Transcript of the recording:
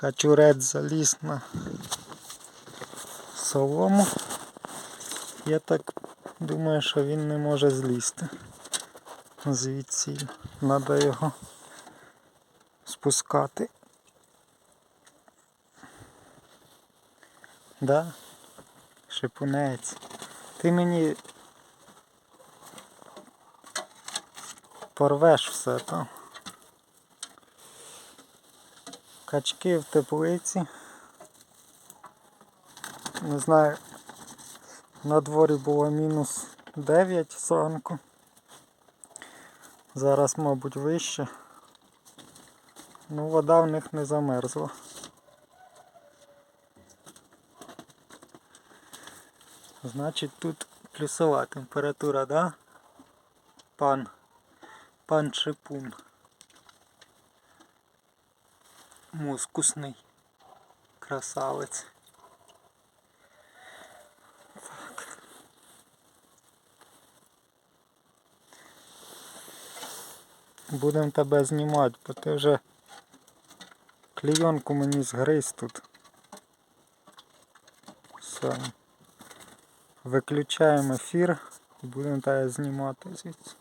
Качурець заліз на солому. Я так думаю, що він не може злізти. Звідси треба його спускати. Да? Шипунець. Ти мені порвеш все там. Качки в теплиці. Не знаю, на дворі було мінус 9 зранку. Зараз, мабуть, вище. Ну, вода в них не замерзла. Значить тут плюсова температура, да? Пан. Пан Шипун. Мускусний. Красавець. Так. Будемо тебе знімати, бо ти вже клейонку мені згриз тут. Все. Виключаємо ефір і будемо тебе знімати звідси.